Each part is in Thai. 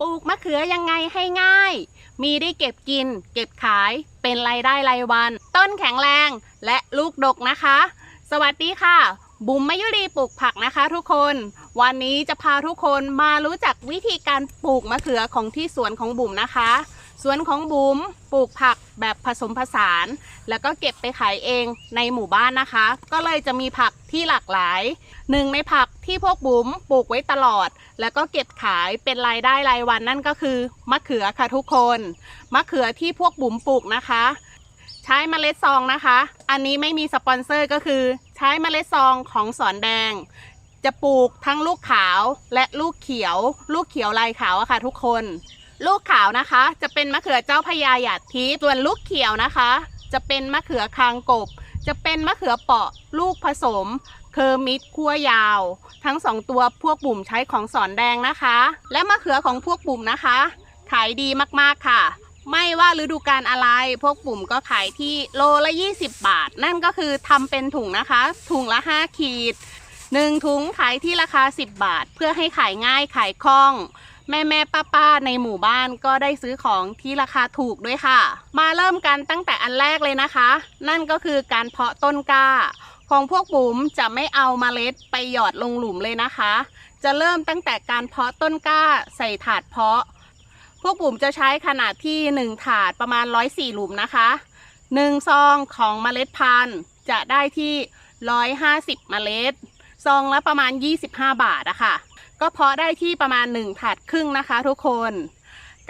ปลูกมะเขือยังไงให้ง่าย มีได้เก็บกิน เก็บขาย เป็นรายได้รายวัน ต้นแข็งแรงและลูกดกนะคะ สวัสดีค่ะ บุ๋มมายุรีปลูกผักนะคะทุกคน วันนี้จะพาทุกคนมารู้จักวิธีการปลูกมะเขือของที่สวนของบุ๋มนะคะ สวนของบุ๋มปลูกผักแบบผสมผสาน แล้วก็เก็บไปขายเองในหมู่บ้านนะคะ ก็เลยจะมีผักที่หลากหลายหนึ่งในผักที่พวกบุ๋มปลูกไว้ตลอด แล้วก็เก็บขายเป็นรายได้รายวันนั่นก็คือมะเขือค่ะทุกคน มะเขือที่พวกบุ๋มปลูกนะคะ ใช้เมล็ดซองนะคะ อันนี้ไม่มีสปอนเซอร์ก็คือ ใช้เมล็ดซองของสอนแดง จะปลูกทั้งลูกขาวและลูกเขียว ลูกเขียวลายขาวอะค่ะทุกคน ลูกขาวนะคะ จะเป็นมะเขือเจ้าพญาหยาดทิพย์ส่วนลูกเขียวนะคะ จะเป็นมะเขือคางกบ จะเป็นมะเขือเปาะ ลูกผสม เคอร์มิดคั่วยาว ทั้งสองตัวพวกบุ๋มใช้ของสอนแดงนะคะ และมะเขือของพวกบุ๋มนะคะ ขายดีมากๆค่ะ ไม่ว่าฤดูกาลอะไร พวกบุ๋มก็ขายที่โลละ 20 บาท นั่นก็คือทำเป็นถุงนะคะ ถุงละ 5 ขีด 1 ถุงขายที่ราคา 10 บาท เพื่อให้ขายง่ายขายคล่องแม่แม่ป้าป้าๆในหมู่บ้านก็ได้ซื้อของที่ราคาถูกด้วยค่ะ มาเริ่มกันตั้งแต่อันแรกเลยนะคะ นั่นก็คือการเพาะต้นกล้า ของพวกบุ๋มจะไม่เอามาเล็ดไปหยอดลงหลุมเลยนะคะ จะเริ่มตั้งแต่การเพาะต้นกล้าใส่ถาดเพาะ พวกบุ๋มจะใช้ขนาดที่ 1 ถาดประมาณ 104 หลุมนะคะ1ซองของเมล็ดพันธุ์จะได้ที่ 150 เมล็ด ซองละประมาณ 25 บาทอะค่ะ ก็เพาะได้ที่ประมาณ 1 ถาดครึ่งนะคะทุกคน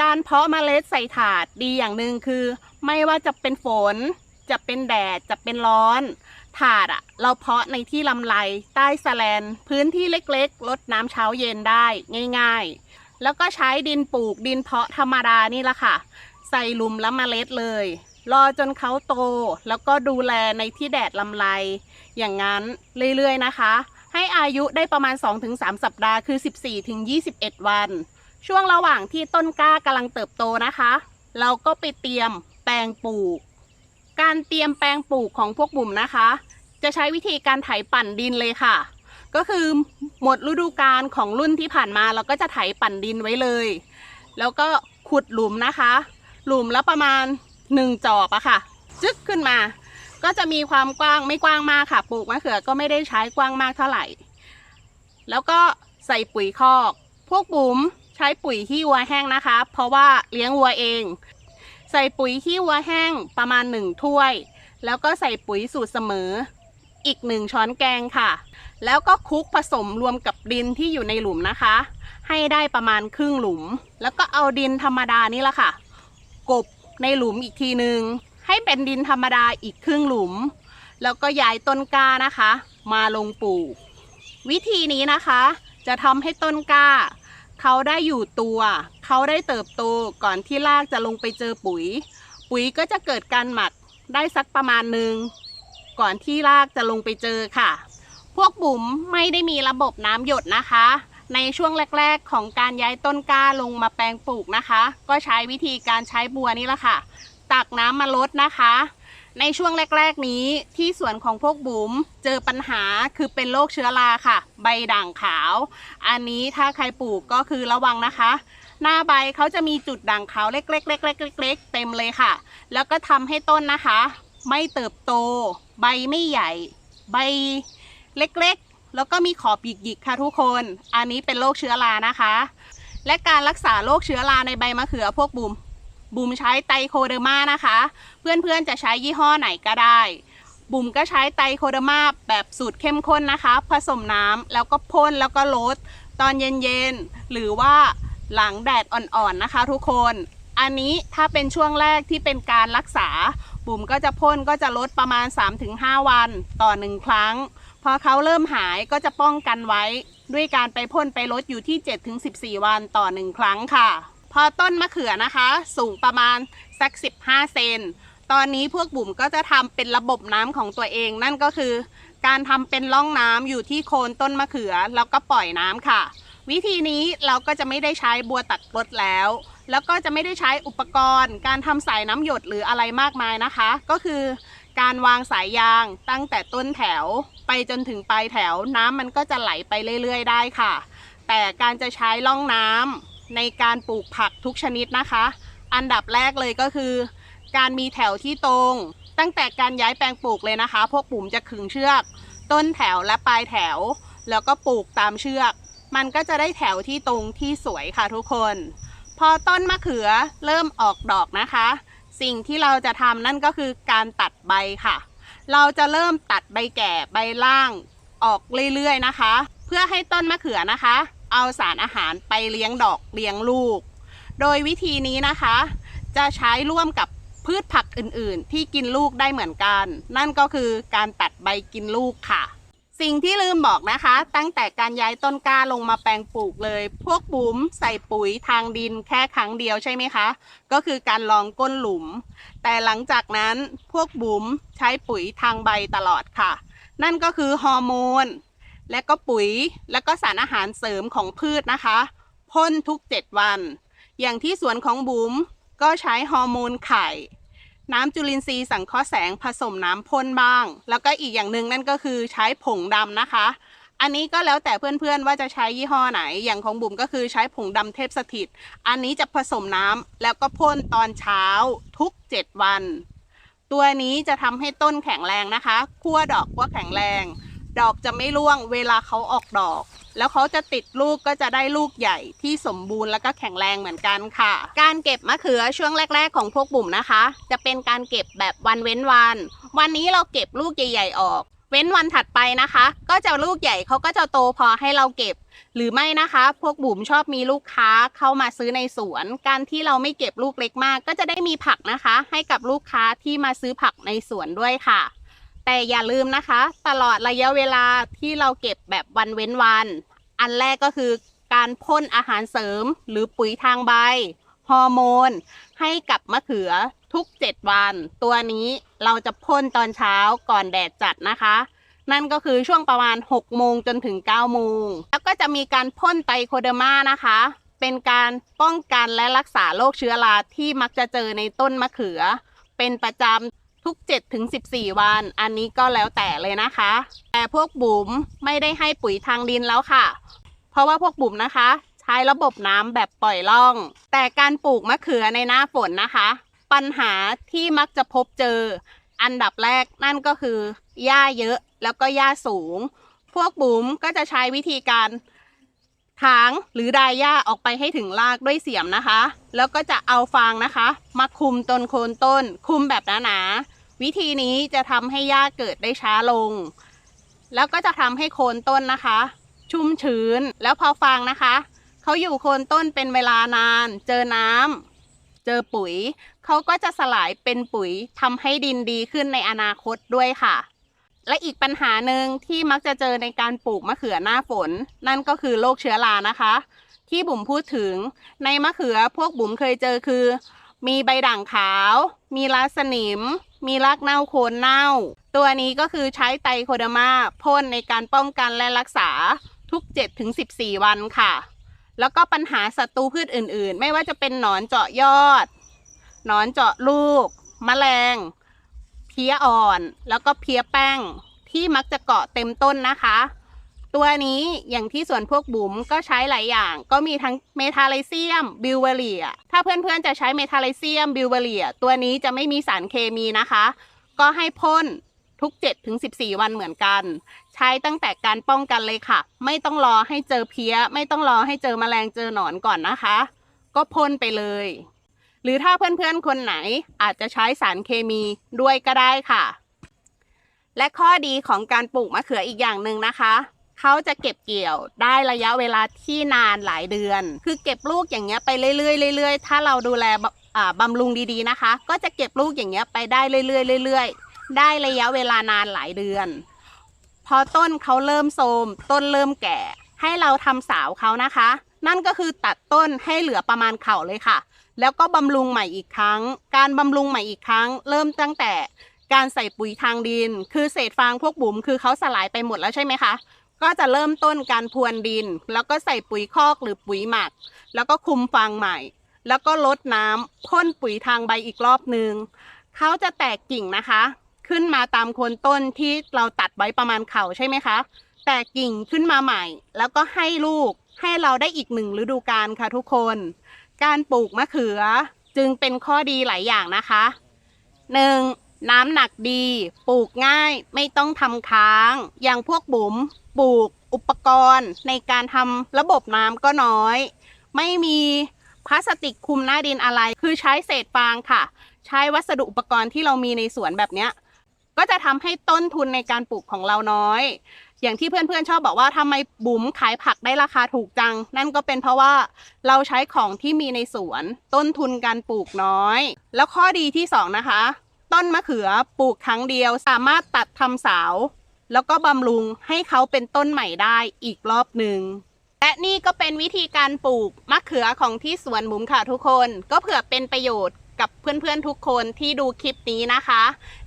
การเพาะเมล็ดใส่ถาดดีอย่างหนึ่งคือ ไม่ว่าจะเป็นฝน จะเป็นแดด จะเป็นร้อน ถาดอะเราเพาะในที่ลำไรใต้สแลน พื้นที่เล็กๆลดน้ำเช้าเย็นได้ง่าย ๆ แล้วก็ใช้ดินปลูกดินเพาะธรรมดานี่แหละค่ะ ใส่ลุมแล้วเมล็ดเลย รอจนเขาโต แล้วก็ดูแลในที่แดดลำไร อย่างนั้นเรื่อยๆนะคะ ให้อายุได้ประมาณ 2-3 สัปดาห์คือ 14-21 วัน ช่วงระหว่างที่ต้นกล้ากำลังเติบโตนะคะ เราก็ไปเตรียมแปลงปลูก การเตรียมแปลงปลูกของพวกบุ๋มนะคะ จะใช้วิธีการไถปั่นดินเลยค่ะ ก็คือหมดฤดูกาลของรุ่นที่ผ่านมาเราก็จะไถปั่นดินไว้เลย แล้วก็ขุดหลุมนะคะ หลุมละประมาณหนึ่งจอบอะค่ะ จึ๊กขึ้นมา ก็จะมีความกว้างไม่กว้างมากค่ะปลูกมะเขือก็ไม่ได้ใช้กว้างมากเท่าไหร่ แล้วก็ใส่ปุ๋ยคอก พวกบุ๋มใช้ปุ๋ยขี้วัวแห้งนะคะ เพราะว่าเลี้ยงวัวเอง ใส่ปุ๋ยขี้วัวแห้งประมาณหนึ่งถ้วย แล้วก็ใส่ปุ๋ยสูตรเสมอ อีกหนึ่งช้อนแกงค่ะ แล้วก็คลุกผสมรวมกับดินที่อยู่ในหลุมนะคะ ให้ได้ประมาณครึ่งหลุม แล้วก็เอาดินธรรมดานี่แหละค่ะ กบในหลุมอีกทีหนึ่ง ให้เป็นดินธรรมดาอีกครึ่งหลุม แล้วก็ย้ายต้นกล้านะคะ มาลงปลูก วิธีนี้นะคะ จะทำให้ต้นกล้า เขาได้อยู่ตัว เขาได้เติบโตก่อนที่รากจะลงไปเจอปุ๋ย ปุ๋ยก็จะเกิดการหมักได้สักประมาณหนึ่งก่อนที่รากจะลงไปเจอค่ะ พวกบุ๋มไม่ได้มีระบบน้ำหยดนะคะ ในช่วงแรก ๆ ของการย้ายต้นกล้าลงมาแปลงปลูกนะคะ ก็ใช้วิธีการใช้บัวนี่แหละค่ะ ตักน้ำมาลดนะคะ ในช่วงแรก ๆนี้ที่สวนของพวกบุ๋มเจอปัญหาคือเป็นโรคเชื้อราค่ะ ใบด่างขาว อันนี้ถ้าใครปลูกก็คือระวังนะคะ หน้าใบเขาจะมีจุดด่างขาวเล็กๆๆๆๆๆเต็มเลยค่ะ แล้วก็ทำให้ต้นนะคะ ไม่เติบโต ใบไม่ใหญ่ ใบเล็กๆ แล้วก็มีขอบหยิกๆค่ะทุกคน อันนี้เป็นโรคเชื้อรานะคะ และการรักษาโรคเชื้อราในใบมะเขือพวกบุม บุ๋มใช้ไตโคเดอร์มานะคะ เพื่อนๆจะใช้ยี่ห้อไหนก็ได้ บุ๋มก็ใช้ไตโคเดอร์มาแบบสูตรเข้มข้นนะคะ ผสมน้ำแล้วก็พ่นแล้วก็ลดตอนเย็นๆ หรือว่าหลังแดดอ่อนๆนะคะทุกคน อันนี้ถ้าเป็นช่วงแรกที่เป็นการรักษา บุ๋มก็จะพ่นก็จะลดประมาณ 3-5 วันต่อหนึ่งครั้ง พอเขาเริ่มหายก็จะป้องกันไว้ ด้วยการไปพ่นไปลดอยู่ที่ 7-14 วันต่อหนึ่งครั้งค่ะ พอต้นมะเขือนะคะ สูงประมาณสัก 15 เซน ตอนนี้พวกบุ๋มก็จะทำเป็นระบบน้ำของตัวเอง นั่นก็คือ การทำเป็นร่องน้ำอยู่ที่โคนต้นมะเขือ แล้วก็ปล่อยน้ำค่ะ วิธีนี้เราก็จะไม่ได้ใช้บัวตักรดแล้ว แล้วก็จะไม่ได้ใช้อุปกรณ์ การทำสายน้ำหยดหรืออะไรมากมายนะคะ ก็คือการวางสายยางตั้งแต่ต้นแถวไปจนถึงปลายแถวน้ำมันก็จะไหลไปเรื่อย ๆ ได้ค่ะ แต่การจะใช้ร่องน้ำ ในการปลูกผักทุกชนิดนะคะ อันดับแรกเลยก็คือ การมีแถวที่ตรง ตั้งแต่การย้ายแปลงปลูกเลยนะคะ พวกปุ่มจะขึงเชือก ต้นแถวและปลายแถว แล้วก็ปลูกตามเชือก มันก็จะได้แถวที่ตรงที่สวยค่ะทุกคน พอต้นมะเขือเริ่มออกดอกนะคะ สิ่งที่เราจะทำนั่นก็คือการตัดใบค่ะ เราจะเริ่มตัดใบแก่ใบล่างออกเรื่อยๆนะคะ เพื่อให้ต้นมะเขือนะคะ เอาสารอาหารไปเลี้ยงดอกเลี้ยงลูก โดยวิธีนี้นะคะ จะใช้ร่วมกับพืชผักอื่นๆ ที่กินลูกได้เหมือนกัน นั่นก็คือการตัดใบกินลูกค่ะ สิ่งที่ลืมบอกนะคะ ตั้งแต่การย้ายต้นกล้าลงมาแปลงปลูกเลย พวกบุ๋มใส่ปุ๋ยทางดินแค่ครั้งเดียวใช่ไหมคะ ก็คือการลองก้นหลุม แต่หลังจากนั้นพวกบุ๋มใช้ปุ๋ยทางใบตลอดค่ะ นั่นก็คือฮอร์โมน และก็ปุ๋ยและก็สารอาหารเสริมของพืชนะคะพ่นทุก 7 วัน อย่างที่สวนของบุ๋มก็ใช้ฮอร์โมนไข่ น้ำจุลินทรีย์สังเคราะห์แสงผสมน้ำพ่นบ้าง แล้วก็อีกอย่างหนึ่งนั่นก็คือใช้ผงดำนะคะ อันนี้ก็แล้วแต่เพื่อนๆว่าจะใช้ยี่ห้อไหน อย่างของบุ๋มก็คือใช้ผงดำเทพสถิต อันนี้จะผสมน้ำแล้วก็พ่นตอนเช้าทุก 7 วัน ตัวนี้จะทำให้ต้นแข็งแรงนะคะ ขั้วดอกก็แข็งแรง ดอกจะไม่ร่วงเวลาเขาออกดอก แล้วเขาจะติดลูกก็จะได้ลูกใหญ่ที่สมบูรณ์แล้วก็แข็งแรงเหมือนกันค่ะ การเก็บมะเขือช่วงแรก ๆ ของพวกบุ๋มนะคะ จะเป็นการเก็บแบบวันเว้นวัน วันนี้เราเก็บลูกใหญ่ ๆ ออก เว้นวันถัดไปนะคะ ก็จะลูกใหญ่เขาก็จะโตพอให้เราเก็บ หรือไม่นะคะ พวกบุ๋มชอบมีลูกค้าเข้ามาซื้อในสวน การที่เราไม่เก็บลูกเล็กมาก ก็จะได้มีผักนะคะ ให้กับลูกค้าที่มาซื้อผักในสวนด้วยค่ะ แต่อย่าลืมนะคะ ตลอดระยะเวลาที่เราเก็บแบบวันเว้นวัน อันแรกก็คือการพ่นอาหารเสริมหรือปุ๋ยทางใบฮอร์โมน ให้กับมะเขือทุก 7 วัน ตัวนี้เราจะพ่นตอนเช้าก่อนแดดจัดนะคะ นั่นก็คือช่วงประมาณ 6 โมงจนถึง 9 โมง แล้วก็จะมีการพ่นไตรโคเดอร์มานะคะ เป็นการป้องกันและรักษาโรคเชื้อราที่มักจะเจอในต้นมะเขือ เป็นประจำ ทุก7ถึง14 วัน อันนี้ก็แล้วแต่เลยนะคะ แต่พวกบุ๋มไม่ได้ให้ปุ๋ยทางดินแล้วค่ะ เพราะว่าพวกบุ๋มนะคะ ใช้ระบบน้ำแบบปล่อยล่อง แต่การปลูกมะเขือในหน้าฝนนะคะ ปัญหาที่มักจะพบเจอ อันดับแรกนั่นก็คือหญ้าเยอะแล้วก็หญ้าสูง พวกบุ๋มก็จะใช้วิธีการ ถางหรือดายหญ้าออกไปให้ถึงรากด้วยเสียมนะคะ แล้วก็จะเอาฟางนะคะ มาคุมต้นโคนต้น คุมแบบหนาๆวิธีนี้จะทำให้หญ้าเกิดได้ช้าลง แล้วก็จะทำให้โคนต้นนะคะ ชุ่มชื้นแล้วพอฟางนะคะ เขาอยู่โคนต้นเป็นเวลานาน เจอน้ำเจอปุ๋ย เขาก็จะสลายเป็นปุ๋ยทำให้ดินดีขึ้นในอนาคตด้วยค่ะ และอีกปัญหาหนึ่งที่มักจะเจอในการปลูกมะเขือหน้าฝน นั่นก็คือโรคเชื้อรานะคะ ที่บุ๋มพูดถึงในมะเขือพวกบุ๋มเคยเจอคือ มีใบด่างขาว มีราสนิม มีรากเน่าโคนเน่า ตัวนี้ก็คือใช้ไตรโคเดมาพ่นในการป้องกันและรักษาทุก 7-14 วันค่ะ แล้วก็ปัญหาศัตรูพืชอื่น ๆ ไม่ว่าจะเป็นหนอนเจาะยอด หนอนเจาะลูกแมลง เพี้ยอ่อนแล้วก็เพี้ยแป้งที่มักจะเกาะเต็มต้นนะคะ ตัวนี้อย่างที่ส่วนพวกบุ๋มก็ใช้หลายอย่าง ก็มีทั้งเมทาไลเซียมบิวเวเรีย ถ้าเพื่อนๆจะใช้เมทาไลเซียมบิวเวเรีย ตัวนี้จะไม่มีสารเคมีนะคะ ก็ให้พ่นทุก 7-14 วันเหมือนกัน ใช้ตั้งแต่การป้องกันเลยค่ะ ไม่ต้องรอให้เจอเพี้ย ไม่ต้องรอให้เจอแมลงเจอหนอนก่อนนะคะ ก็พ่นไปเลย หรือถ้าเพื่อนๆคนไหนอาจจะใช้สารเคมีด้วยก็ได้ค่ะ และข้อดีของการปลูกมะเขืออีกอย่างหนึ่งนะคะเขาจะเก็บเกี่ยวได้ระยะเวลาที่นานหลายเดือน คือเก็บลูกอย่างเงี้ยไปเรื่อยๆเรื่อยๆถ้าเราดูแลบอ่าบำรุงดีๆนะคะ ก็จะเก็บลูกอย่างเงี้ยไปได้เรื่อยๆเรื่อยๆได้ระยะเวลานานหลายเดือน พอต้นเขาเริ่มโทมต้นเริ่มแก่ ให้เราทำสาวเขานะคะ นั่นก็คือตัดต้นให้เหลือประมาณเข่าเลยค่ะ แล้วก็บำรุงใหม่อีกครั้ง การบำรุงใหม่อีกครั้ง เริ่มตั้งแต่การใส่ปุ๋ยทางดิน คือเศษฟางพวกบุ๋มคือเขาสลายไปหมดแล้วใช่ไหมคะ ก็จะเริ่มต้นการพรวนดิน แล้วก็ใส่ปุ๋ยคอกหรือปุ๋ยหมัก แล้วก็คุมฟางใหม่ แล้วก็ลดน้ำพ่นปุ๋ยทางใบอีกรอบนึงเขาจะแตกกิ่งนะคะ ขึ้นมาตามโคนต้นที่เราตัดไว้ประมาณเข่าใช่ไหมคะแตกกิ่งขึ้นมาใหม่ แล้วก็ให้ลูกให้เราได้อีกหนึ่งฤดูกาลค่ะทุกคน การปลูกมะเขือจึงเป็นข้อดีหลายอย่างนะคะ 1. น้ำหนักดี ปลูกง่ายไม่ต้องทำค้าง อย่างพวกบุ๋มปลูกอุปกรณ์ ในการทำระบบน้ำก็น้อย ไม่มีพลาสติกคุมหน้าดินอะไร คือใช้เศษฟางค่ะ ใช้วัสดุอุปกรณ์ที่เรามีในสวนแบบเนี้ยก็จะทำให้ต้นทุนในการปลูกของเราน้อย อย่างที่เพื่อนๆชอบบอกว่าทำไมบุ๋มขายผักได้ราคาถูกจัง นั่นก็เป็นเพราะว่าเราใช้ของที่มีในสวนต้นทุนการปลูกน้อย แล้วข้อดีที่สองนะคะ ต้นมะเขือปลูกครั้งเดียวสามารถตัดทำสาวแล้วก็บำรุงให้เขาเป็นต้นใหม่ได้อีกรอบหนึ่งและนี่ก็เป็นวิธีการปลูกมะเขือของที่สวนบุ๋มค่ะทุกคน ก็เผื่อเป็นประโยชน์กับเพื่อนๆทุกคนที่ดูคลิปนี้นะคะ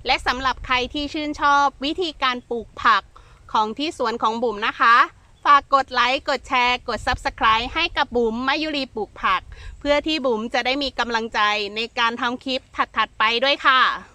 และสำหรับใครที่ชื่นชอบวิธีการปลูกผัก ของที่สวนของบุ๋มนะคะ ฝากกดไลค์ กดแชร์ กด Subscribe ให้กับบุ๋มมายุรีปลูกผัก เพื่อที่บุ๋มจะได้มีกำลังใจในการทำคลิปถัดๆไปด้วยค่ะ